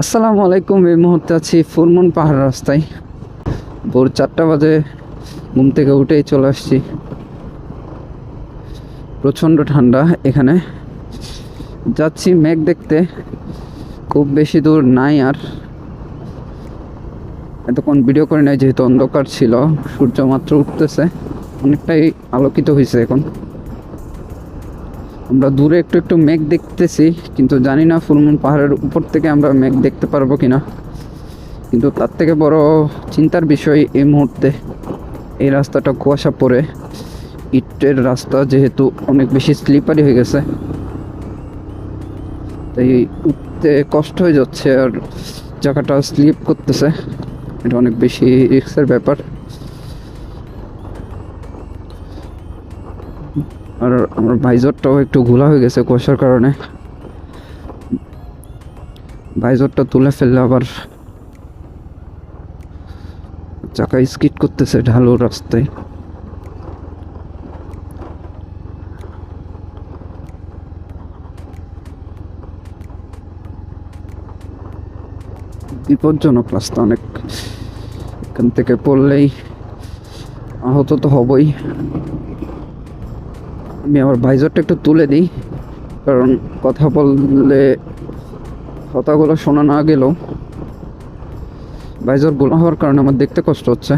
আসসালামু আলাইকুম। এই মুহূর্তে আছি ফুরমন পাহাড় রাস্তায়। ভোর চারটা বাজে, ঘুম থেকে উঠেই চলে আসছি। প্রচণ্ড ঠান্ডা এখানে। যাচ্ছি মেঘ দেখতে। খুব বেশি দূর নাই আর। এতক্ষণ ভিডিও করে নাই, যেহেতু অন্ধকার ছিল সূর্য মাত্র উঠতেছে। অনেকটাই আলোকিত হয়েছে এখন। আমরা দূরে একটু একটু মেঘ দেখতেছি, কিন্তু জানি না ফুলমুন পাহাড়ের উপর থেকে আমরা মেঘ দেখতে পারব কিনা। কিন্তু তার থেকে বড় চিন্তার বিষয় এই মুহূর্তে। এই রাস্তাটা কুয়াশা পড়ে। ইটের রাস্তা যেহেতু অনেক বেশি স্লিপারি হয়ে গেছে, তাই উঠতে কষ্ট হয়ে যাচ্ছে আর জায়গাটা স্লিপ করতেছে। এটা অনেক বেশি রিস্কের ব্যাপার। আর আমার ভাইজরটাও একটু ঘোলা হয়ে গেছে কুয়াশার কারণে। ভাইজরটা তুলে ফেললে আবার চাকা স্কিট করতেছে ঢালু রাস্তায়। বিপজ্জনক রাস্তা অনেক। এখান থেকে পড়লেই আহত তো হবই। আমি আমার ভাইজরটা একটু তুলে দিই, কারণ কথা বললে কথাগুলো শোনা না গেলেও ভাইজর গোলা হওয়ার কারণে আমার দেখতে কষ্ট হচ্ছে।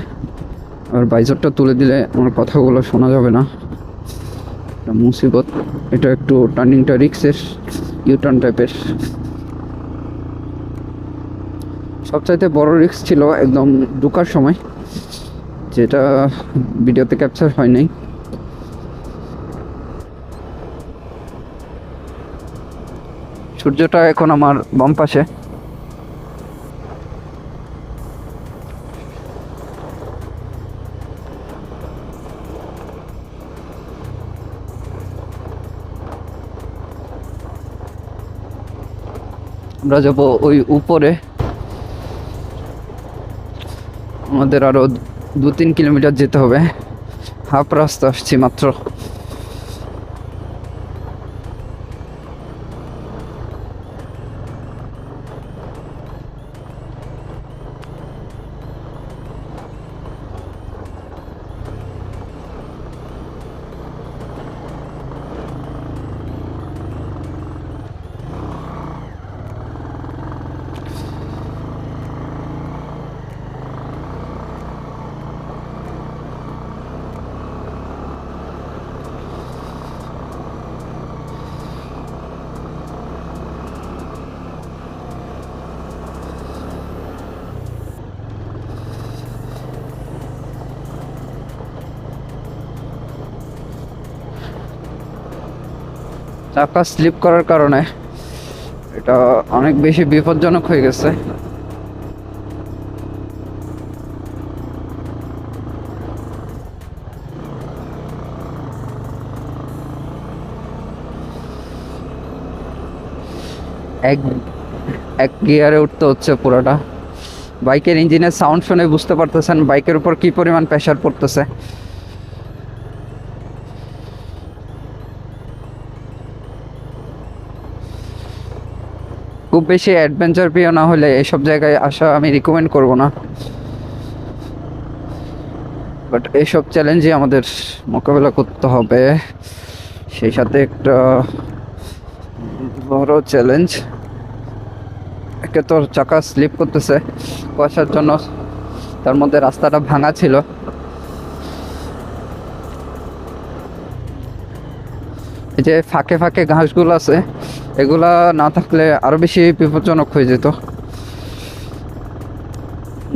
আর ভাইজরটা তুলে দিলে আমার কথাগুলো শোনা যাবে না। মুসিবত, এটা একটু টার্নিংটা রিক্সের ইউটার্ন টাইপের সবচাইতে বড় রিক্স ছিল একদম ঢুকার সময়, যেটা ভিডিওতে ক্যাপচার হয় নাই। সূর্যটা এখন আমার বাম পাশে। আমরা যাব ওই উপরে। আমাদের আরও দু তিন কিলোমিটার যেতে হবে। হাফ রাস্তা আসছি মাত্র। চাকা স্লিপ করার কারণে এটা অনেক বেশি বিপজ্জনক হয়ে গেছে। এক এক গিয়ারে উঠতে হচ্ছে পুরোটা। বাইকের ইঞ্জিনের সাউন্ড শুনে বুঝতে পারতেছেন বাইকের উপর কি পরিমাণ প্রেশার পড়তেছে। খুব বেশি অ্যাডভেঞ্চার প্রিয় না হলে এসব জায়গায় আসা আমি রিকমেন্ড করব না। বাট এইসব চ্যালেঞ্জই আমাদের মোকাবেলা করতে হবে। সেই সাথে একটা বড় চ্যালেঞ্জ একে তোর চাকা স্লিপ করতেছে। কুয়াশার জন্য। তার মধ্যে রাস্তাটা ভাঙা ছিল। এই যে ফাঁকে ফাঁকে ঘাসগুলো আছে, এগুলা না থাকলে আরও বেশি বিপজ্জনক হয়ে যেত।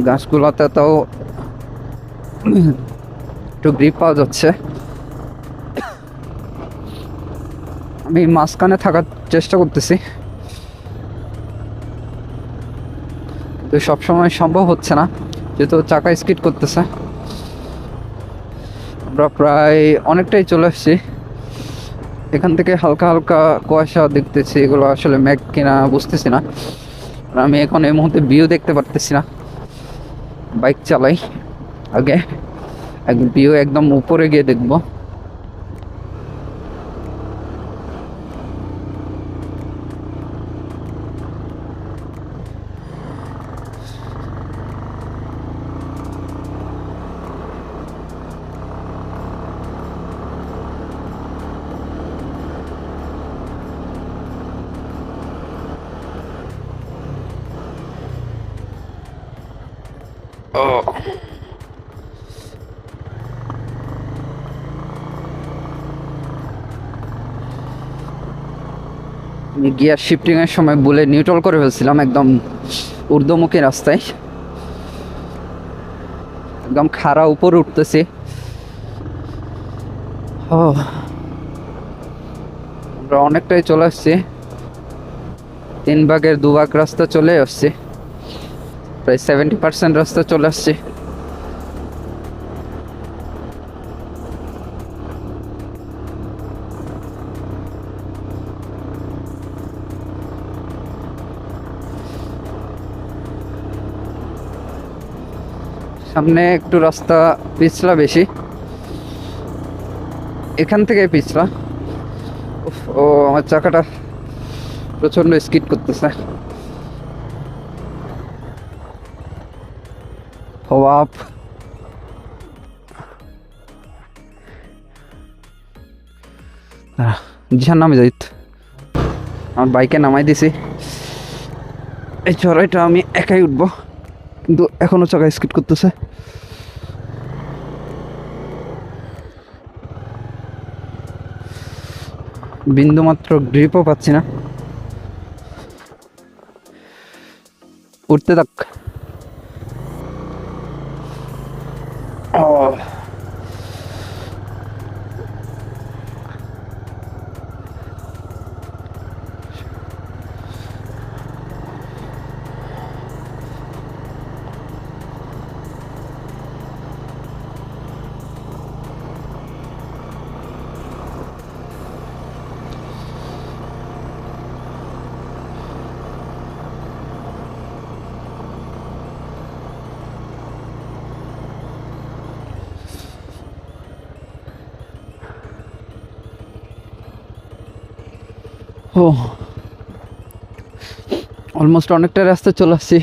গাছগুলোতে তাও একটু গ্রিপ পাওয়া যাচ্ছে। আমি মাঝখানে থাকার চেষ্টা করতেছি। কিন্তু সবসময় সম্ভব হচ্ছে না, যেহেতু চাকা স্কিড করতেছে। আমরা প্রায় অনেকটাই চলে আসছি। এখান থেকে হালকা হালকা কুয়াশা দেখতেছি, এগুলো আসলে ম্যাগ কিনা বুঝতেছি না। আমি এখন এই মুহূর্তে ভিউ দেখতে পারতেছি না। বাইক চালাই আগে ভিউ একদম উপরে গিয়ে দেখব। গিয়ার শিফটিং এর সময় বলে নিউট্রাল করে ফেলছিলাম একদম ঊর্ধ্বমুখী রাস্তায়। একদম খাড়া উপরে উঠতেছে। আমরা অনেকটাই চলে আসছি। তিন ভাগের দু ভাগ রাস্তা চলে আসছে। প্রায় সেভেন্টি পার্সেন্ট রাস্তা চলে আসছে। সামনে একটু রাস্তা পিছলা বেশি। এখান থেকে পিছলা। ও, আমার চাকাটা প্রচণ্ড স্কিড করতেছে। বাপ। জিহান নামে যাইত আমার বাইকে নামাই দিছি। এই চড়াইটা আমি একাই উঠবো। কিন্তু এখনও চাকা স্কিট করতেছে। বিন্দুমাত্র গ্রিপও পাচ্ছি না। উঠতে থাক। ও অলমোস্ট অনেকটা রাস্তা চলে আসছি।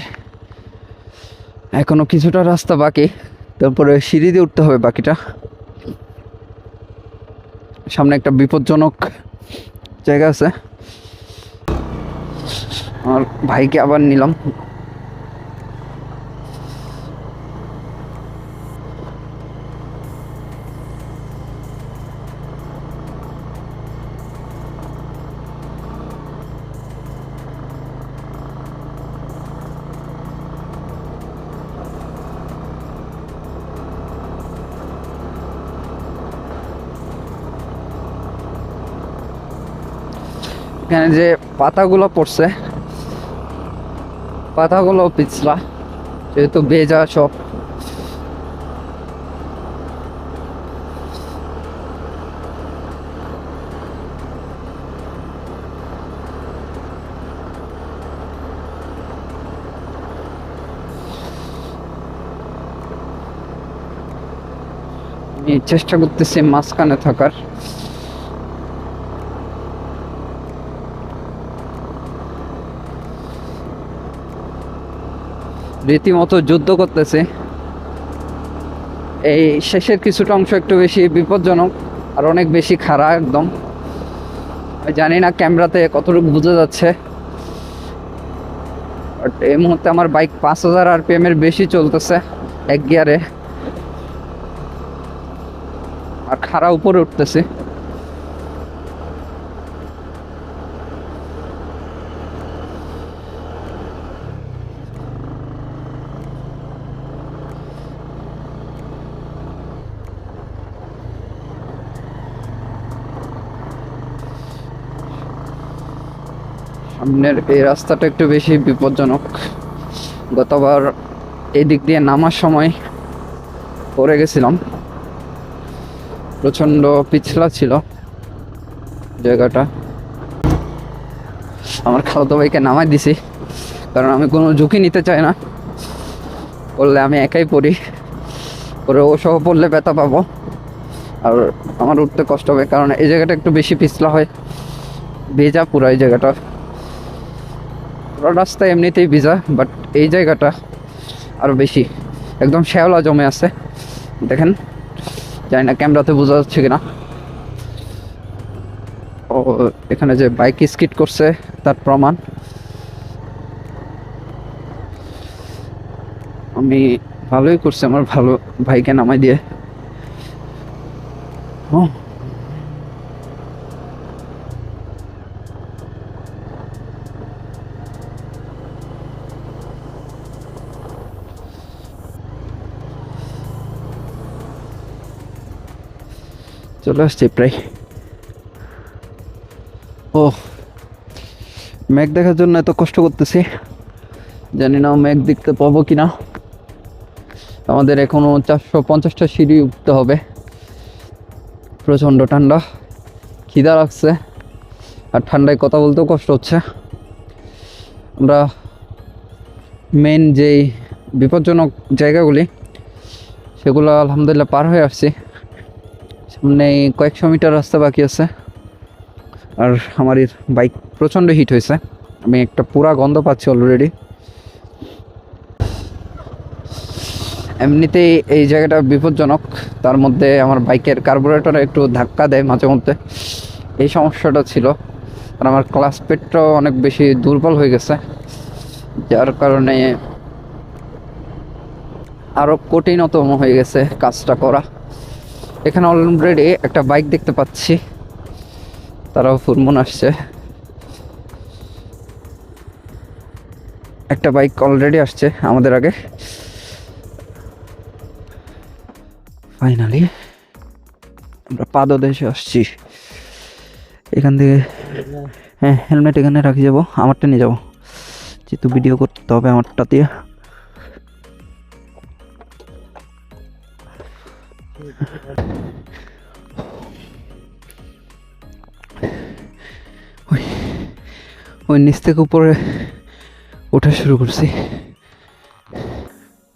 এখনও কিছুটা রাস্তা বাকি। তারপরে সিঁড়ি দিয়ে উঠতে হবে বাকিটা। সামনে একটা বিপজ্জনক জায়গা আছে। আমার ভাইকে আবার নিলাম। এখানে যে পাতাগুলো পড়ছে পাতাগুলো পিছলা যেহেতু বেজা সব। চেষ্টা করতেছি মাঝখানে থাকার। রীতিমতো যুদ্ধ করতেছে। এই শেষের কিছুটা অংশ একটু বেশি বিপজ্জনক আর অনেক বেশি খাড়া একদম। জানি না ক্যামেরাতে কতটুকু বোঝা যাচ্ছে। এই মুহূর্তে আমার বাইক পাঁচ হাজার আরপিএম এর বেশি চলতেছে এক গিয়ারে। আর খাড়া উপরে উঠতেছে। সামনের এই রাস্তাটা একটু বেশি বিপজ্জনক। গতবার এই দিক দিয়ে নামার সময় পড়ে গেছিলাম। প্রচণ্ড পিছলা ছিল জায়গাটা। আমার খালাতো ভাইকে নামাই দিছি, কারণ আমি কোনো ঝুঁকি নিতে চাই না। পড়লে আমি একাই পড়ি, পরে ও সহ পড়লে ব্যথা পাবো। আর আমার উঠতে কষ্ট হবে, কারণ এই জায়গাটা একটু বেশি পিছলা হয়। ভেজা পুরো এই জায়গাটা। রাস্তা এমনিতেই ভিজা বাট এই জায়গাটা আরও বেশি। একদম শ্যাওলা জমে আছে। দেখেন, জানি না ক্যামেরাতে বোঝা যাচ্ছে কিনা। ও, এখানে যে বাইক স্কিট করছে, তার প্রমাণ। আমি ভালোই করছি আমার ভালো ভাইকে নামাই দিয়ে। ও। চলে আসছি প্রায়। ও ম্যাগ দেখার জন্য এত কষ্ট করতেছি। জানি না ম্যাগ দেখতে পাবো কি না আমাদের এখনও চারশো পঞ্চাশটা সিঁড়ি উঠতে হবে। প্রচণ্ড ঠান্ডা, খিদা লাগছে। আর ঠান্ডায় কথা বলতেও কষ্ট হচ্ছে। আমরা মেন যেই বিপজ্জনক জায়গাগুলি, সেগুলো আলহামদুলিল্লাহ পার হয়ে আসছি। এই কয়েকশো মিটার রাস্তা বাকি আছে। আর আমার বাইক প্রচণ্ড হিট হয়েছে। আমি একটা পুরা গন্ধ পাচ্ছি অলরেডি এমনিতেই এই জায়গাটা বিপজ্জনক। তার মধ্যে আমার বাইকের কার্বোরেটরে একটু ধাক্কা দেয় মাঝে মধ্যে। এই সমস্যাটা ছিল। আর আমার ক্লাস পেটটাও অনেক বেশি দুর্বল হয়ে গেছে। যার কারণে আরও কঠিনতম হয়ে গেছে কাজটা করা। এখানে অলরেডি একটা বাইক দেখতে পাচ্ছি। তারাও ফুরমুন আসছে। একটা বাইক অলরেডি আসছে আমাদের আগে। ফাইনালি আমরা পাদদেশে আসছি। এখান থেকে হ্যাঁ হেলমেট এখানে রাখি যাব, আমারটা নিয়ে যাব। যেহেতু ভিডিও করতে হবে আমারটা দিয়ে। ওই ওই নিচ থেকে উপরে ওঠা শুরু করছি।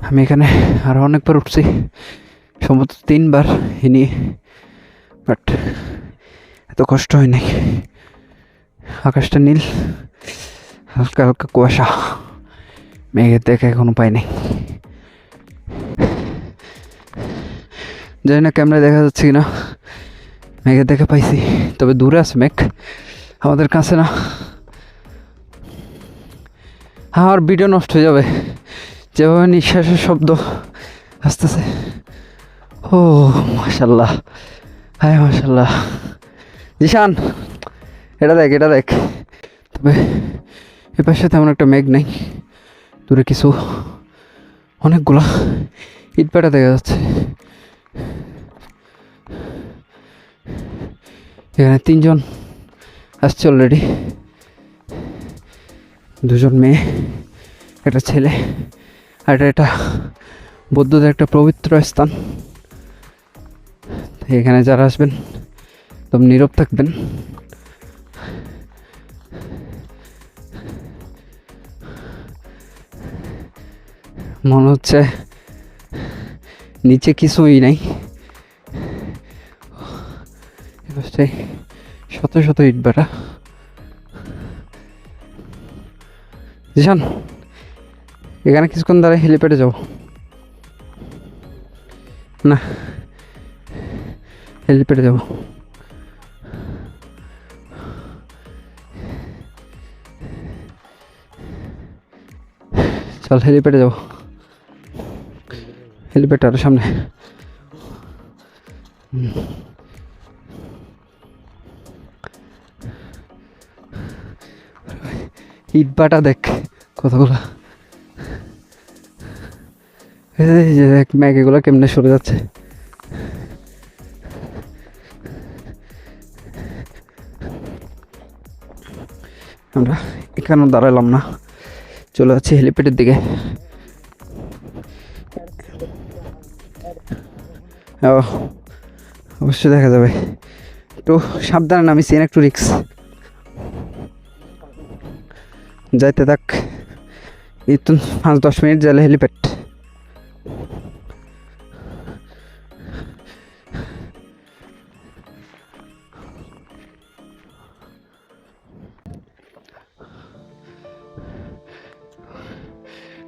আমি এখানে আরও অনেকবার উঠছি। সম্ভবত তিনবার ইনি, বাট এত কষ্ট হয় নাই। আকাশটা নীল, হালকা হালকা কুয়াশা। মেঘের দেখা এখনও পাই নাই জানি না ক্যামেরায় দেখা যাচ্ছে কিনা? মেঘের দেখা পাইছি। তবে দূরে আছে মেঘ। আমাদের কাছে না। হ্যাঁ আমার ভিডিও নষ্ট হয়ে যাবে। যেভাবে নিঃশ্বাসের শব্দ আসতেছে। ও মাশাল্লাহ হ্যাঁ মাশাল্লাহ জিশান, এটা দেখ এটা দেখ। তবে এ পাশে তেমন একটা মেঘ নেই। দূরে কিছু অনেকগুলা ইটপাটা দেখা যাচ্ছে। এখানে তিনজন আসছে অলরেডি দুজন মেয়ে, একটা ছেলে, আর এটা বৌদ্ধদের একটা পবিত্র স্থান। এখানে যারা আসবেন তবে নীরব থাকবেন। মনে হচ্ছে নিচে কিছুই নাই। শত শত ইট বেড়া জিশান এখানে কিছুক্ষণ দাঁড়ায় হেলিপ্যাডে যাব না, হেলিপ্যাডে যাব চল, হেলিপ্যাডে যাব আরও সামনে। হুম। ইট বাটা দেখ কতগুলো। দেখ ম্যাগ এগুলো কেমনে সরে যাচ্ছে। আমরা এখানেও দাঁড়ালাম না। চলে যাচ্ছি হেলিপ্যাডের দিকে। অবশ্যই দেখা যাবে। একটু সাবধানে নামিছি একটু রিক্স। যাইতে থাক। এই তো পাঁচ, দশ মিনিট গেলে হেলিপ্যাড।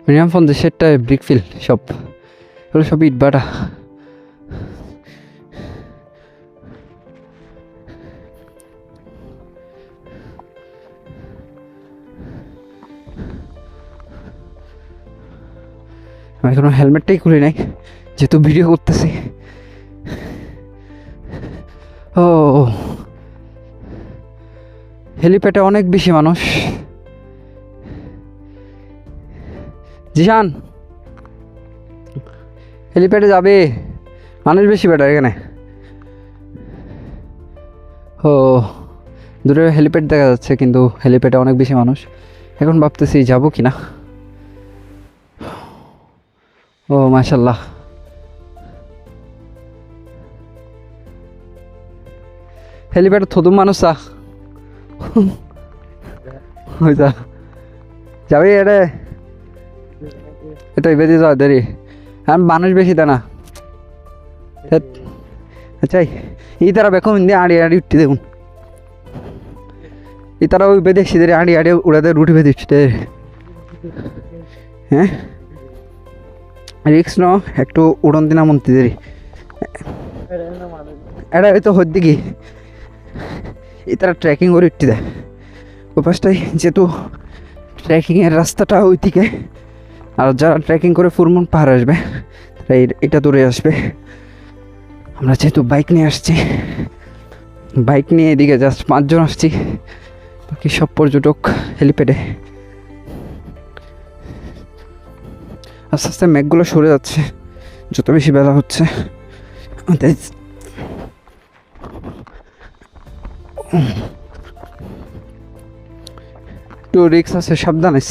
মিনিমাম পঞ্চাশ ষাটটা ব্রিক ফিল, সব। এগুলো সব ইট আমি এখনও হেলমেটটাই খুলি নাই, যেহেতু ভিডিও করতেছি। ও, হেলিপ্যাডে অনেক বেশি মানুষ। জিশান, হেলিপ্যাডে যাবে? মানুষ বেশি বেটার এখানে। ও, দূরে হেলিপ্যাড দেখা যাচ্ছে, কিন্তু হেলিপ্যাডে অনেক বেশি মানুষ। এখন ভাবতেছি যাব কি না ও মাশাল্লাহ হেলিপ্যাড থদুম মানুষ ওই যা। যাবি এরে এটা বেঁধে যাওয়া দেরি। আর মানুষ বেশি তা না। আচ্ছা এই তারা বেকম হিন্দি আড়ি আড়ি উঠতে দেখুন। এই তারা ওই বেঁধে সিদের আড়ি আড়ি উড়াতে রুটি বেঁধে উঠতে হ্যাঁ? রিক্স ন একটু উড়ন দিনা মন্ত্রী দেরি এটা হয়তো কি এই তারা ট্রেকিং করে উঠতে দেয়। ওই পাশটাই যেহেতু ট্রেকিংয়ের রাস্তাটা ওই দিকে আর যারা ট্রেকিং করে ফুরমন পাহাড় আসবে, তারা এটা দূরে আসবে। আমরা যেহেতু বাইক নিয়ে আসছি বাইক নিয়ে এদিকে জাস্ট পাঁচজন আসছি, বাকি সব পর্যটক হেলিপ্যাডে। আস্তে আস্তে মেঘগুলো সরে যাচ্ছে। যত বেশি বেলা হচ্ছে। টু রিক্স আছে সাবধানে।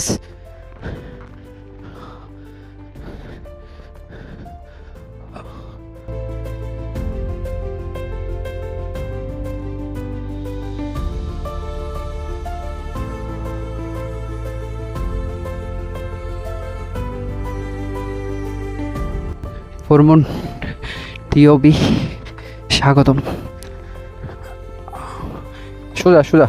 হরমোন টিওবি স্বাগতম। সোজা সোজা।